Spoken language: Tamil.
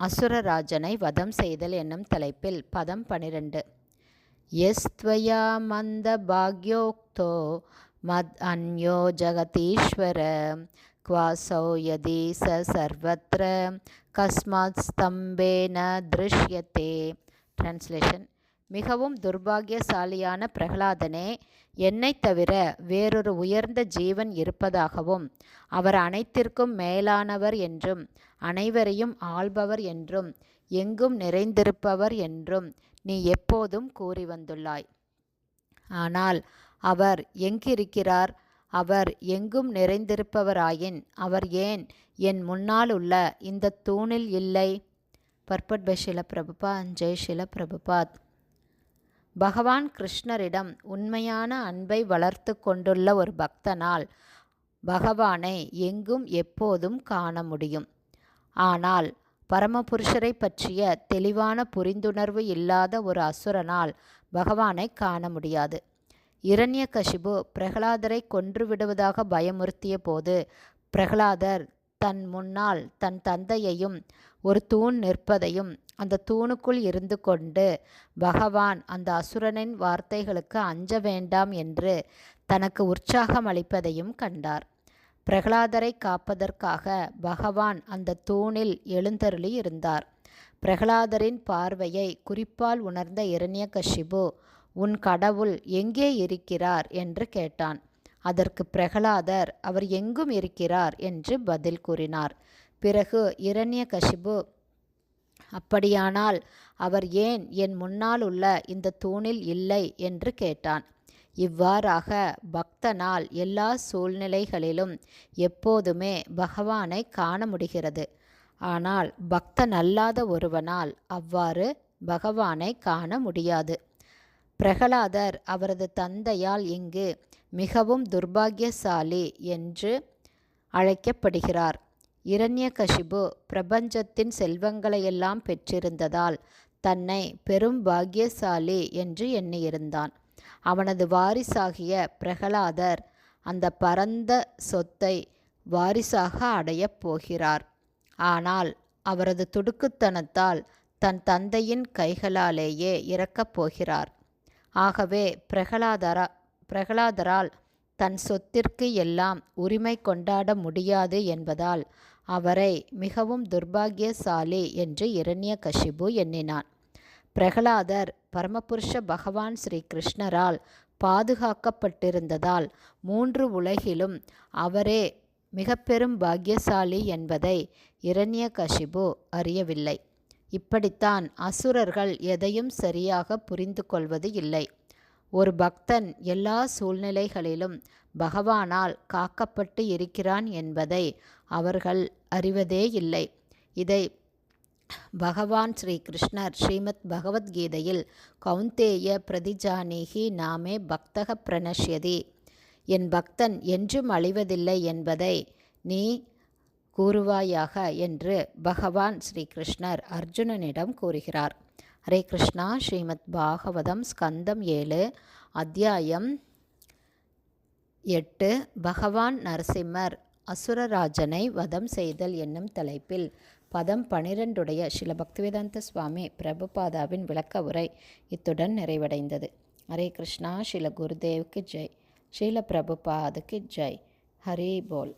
அசுரராஜனை வதம் செய்தல் என்னும் தலைப்பில் பதம் பனிரெண்டு. எஸ்த்வயா மந்த பாக்யோக்தோ மத் அந்யோ ஜகதீஸ்வர குவாசௌ யதி ச சர்வத்திர கஸ்மாத் ஸ்தம்பேன திருஷ்யத்தே டிரான்ஸ்லேஷன் மிகவும் துர்பாகியசாலியான பிரகலாதனே என்னை தவிர வேறொரு உயர்ந்த ஜீவன் இருப்பதாகவும் அவர் அனைத்திற்கும் மேலானவர் என்றும் அனைவரையும் ஆள்பவர் என்றும் எங்கும் நிறைந்திருப்பவர் என்றும் நீ எப்போதும் கூறி வந்துள்ளாய் ஆனால் அவர் எங்கிருக்கிறார்? அவர் எங்கும் நிறைந்திருப்பவராயின் அவர் ஏன் என் முன்னால் உள்ள இந்த தூணில் இல்லை? பர்பட் பை ஷில பிரபுபாத் ஜெய் ஷில பிரபுபாத் பகவான் கிருஷ்ணரிடம் உண்மையான அன்பை வளர்த்து கொண்டுள்ள ஒரு பக்தனால் பகவானை எங்கும் எப்போதும் காண முடியும். ஆனால் பரமபுருஷரை பற்றிய தெளிவான புரிந்துணர்வு இல்லாத ஒரு அசுரனால் பகவானை காண முடியாது. இரண்யகசிபு பிரகலாதரை கொன்று விடுவதாக பயமுறுத்திய போது பிரகலாதர் தன் முன்னால் தன் தந்தையையும் ஒரு தூண் நிற்பதையும் அந்த தூணுக்குள் இருந்து கொண்டு பகவான் அந்த அசுரனின் வார்த்தைகளுக்கு அஞ்ச வேண்டாம் என்று தனக்கு உற்சாகம் அளிப்பதையும் கண்டார். பிரகலாதரை காப்பதற்காக பகவான் அந்த தூணில் எழுந்தருளி இருந்தார். பிரகலாதரின் பார்வையை குறிப்பால் உணர்ந்த இரண்யகஷிபு உன் கடவுள் எங்கே இருக்கிறார்? என்று கேட்டான். அதற்கு பிரகலாதர் அவர் எங்கும் இருக்கிறார் என்று பதில் கூறினார். பிறகு இரண்யகசிபு அப்படியானால் அவர் ஏன் என் முன்னால் உள்ள இந்த தூணில் இல்லை? என்று கேட்டான். இவ்வாறாக பக்தனால் எல்லா சூழ்நிலைகளிலும் எப்போதுமே பகவானை காண முடிகிறது. ஆனால் பக்தன் அல்லாத ஒருவனால் அவ்வாறு பகவானை காண முடியாது. பிரகலாதர் அவரது தந்தையால் இங்கு மிகவும் துர்பாகியசாலி என்று அழைக்கப்படுகிறார். இரண்யகசிபு பிரபஞ்சத்தின் செல்வங்களையெல்லாம் பெற்றிருந்ததால் தன்னை பெரும் பாக்கியசாலி என்று எண்ணியிருந்தான். அவனது வாரிசாகிய பிரகலாதர் அந்த பரந்த சொத்தை வாரிசாக அடையப் போகிறார். ஆனால் அவரது துடுக்குத்தனத்தால் தன் தந்தையின் கைகளாலேயே இறக்கப் போகிறார். ஆகவே பிரகலாதரா பிரகலாதரால் தன் சொத்திற்கு எல்லாம் உரிமை கொண்டாட முடியாது என்பதால் அவரை மிகவும் துர்பாகியசாலி என்று இரண்ய கஷிபு எண்ணினான். பிரகலாதர் பரமபுருஷ பகவான் ஸ்ரீ கிருஷ்ணரால் பாதுகாக்கப்பட்டிருந்ததால் மூன்று உலகிலும் அவரே மிக பெரும் பாக்கியசாலி என்பதை இரண்ய கஷிபு அறியவில்லை. இப்படித்தான் அசுரர்கள் எதையும் சரியாக புரிந்து கொள்வது இல்லை. ஒரு பக்தன் எல்லா சூழ்நிலைகளிலும் பகவானால் காக்கப்பட்டு இருக்கிறான் என்பதை அவர்கள் அறிவதே இல்லை. இதை பகவான் ஸ்ரீ கிருஷ்ணர் ஸ்ரீமத் பகவத்கீதையில் கவுந்தேய பிரதிஜானேகி நாமே பக்தக பிரணஷ்யதி. என் பக்தன் என்றும் அழிவதில்லை என்பதை நீ கூறுவாயாக என்று பகவான் ஸ்ரீ கிருஷ்ணர் அர்ஜுனனிடம் கூறுகிறார். ஹரே கிருஷ்ணா ஸ்ரீமத் பாகவதம் ஸ்கந்தம் ஏழு அத்தியாயம் எட்டு பகவான் நரசிம்மர் அசுரராஜனை வதம் செய்தல் என்னும் தலைப்பில் பதம் பனிரெண்டுடைய சில பக்திவேதாந்த சுவாமி பிரபுபாதாவின் விளக்க உரை இத்துடன் நிறைவடைந்தது. ஹரே கிருஷ்ணா ஸ்ரீல குருதேவுக்கு ஜெய். ஸ்ரீல பிரபுபாதுக்கு ஜெய். ஹரி போல்.